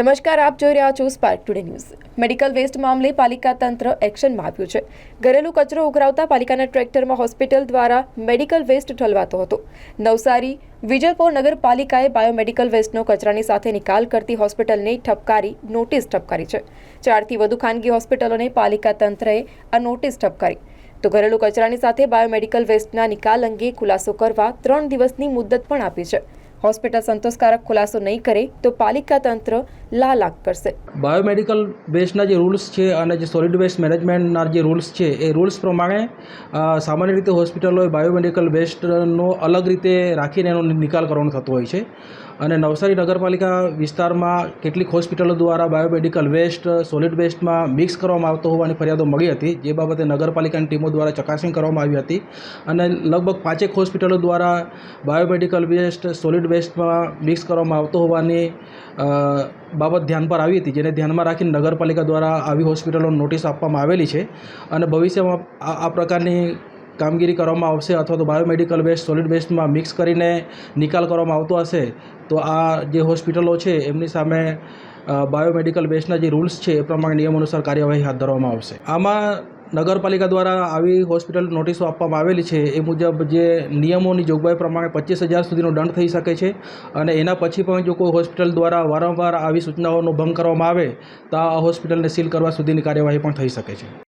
નમસ્કાર, આપ જોઈ રહ્યા છો Spark Today News medical waste મામલે પાલિકા તંત્ર એક્શનમાં આવ્યું છે. ઘરેલુ કચરો ઉઘરાવતા પાલિકાના ટ્રેક્ટરમાં હોસ્પિટલ દ્વારા મેડિકલ વેસ્ટ ઠલવાતો હતો. નવસારી વિજયપુર નગરપાલિકાએ બાયોમેડિકલ વેસ્ટનો કચરાની સાથે નિકાલ કરતી હોસ્પિટલને ઠપકારી નોટિસ ઠપકારી છે. ચારથી વધુ ખાનગી હોસ્પિટલોને પાલિકા તંત્રએ આ નોટિસ ઠપકારી. તો ઘરેલું કચરાની સાથે બાયોમેડિકલ વેસ્ટના નિકાલ અંગે ખુલાસો કરવા ત્રણ દિવસની મુદત પણ આપી છે. હોસ્પિટલ સંતોષકારક ખુલાસો નહીં કરે તો પાલિકા તંત્ર લાલાક કરશે. બાયોમેડિકલ વેસ્ટના જે રૂલ્સ છે અને જે સોલિડ વેસ્ટ મેનેજમેન્ટના જે રૂલ્સ છે, એ રૂલ્સ પ્રમાણે સામાન્ય રીતે હોસ્પિટલોએ બાયોમેડિકલ વેસ્ટનો અલગ રીતે રાખીને એનો નિકાલ કરવાનો થતો હોય છે. અને નવસારી નગરપાલિકા વિસ્તારમાં કેટલીક હોસ્પિટલો દ્વારા બાયોમેડિકલ વેસ્ટ સોલિડ વેસ્ટમાં મિક્સ કરવામાં આવતો હોવાની ફરિયાદો મળી હતી, જે બાબતે નગરપાલિકાની ટીમો દ્વારા ચકાસણી કરવામાં આવી હતી. અને લગભગ પાંચેક હોસ્પિટલો દ્વારા બાયોમેડિકલ વેસ્ટ સોલિડ વેસ્ટમાં મિક્સ કરવામાં આવતો હોવાની બાબત ધ્યાન પર આવી હતી, જેને ધ્યાનમાં રાખીને નગરપાલિકા દ્વારા આવી હોસ્પિટલોને નોટિસ આપવામાં આવેલી છે. અને ભવિષ્યમાં આ પ્રકારની કામગીરી કરવામાં આવશે અથવા તો બાયોમેડિકલ વેસ્ટ સોલિડ વેસ્ટમાં મિક્સ કરીને નિકાલ કરવામાં આવતો હશે, તો આ જે હોસ્પિટલો છે, એમની સામે બાયોમેડિકલ વેસ્ટના જે રૂલ્સ છે, એ પ્રમાણે નિયમ અનુસાર કાર્યવાહી હાથ ધરવામાં આવશે. આમાં નગરપાલિકા દ્વારા આવી હોસ્પિટલ નોટિસો આપવામાં આવેલી છે. એ મુજબ જે નિયમોની જોગવાઈ પ્રમાણે પચીસ હજાર સુધીનો દંડ થઈ શકે છે અને એના પછી પણ જો કોઈ હોસ્પિટલ દ્વારા વારંવાર આવી સૂચનાઓનો ભંગ કરવામાં આવે, તો આ હોસ્પિટલને સીલ કરવા સુધીની કાર્યવાહી પણ થઈ શકે છે.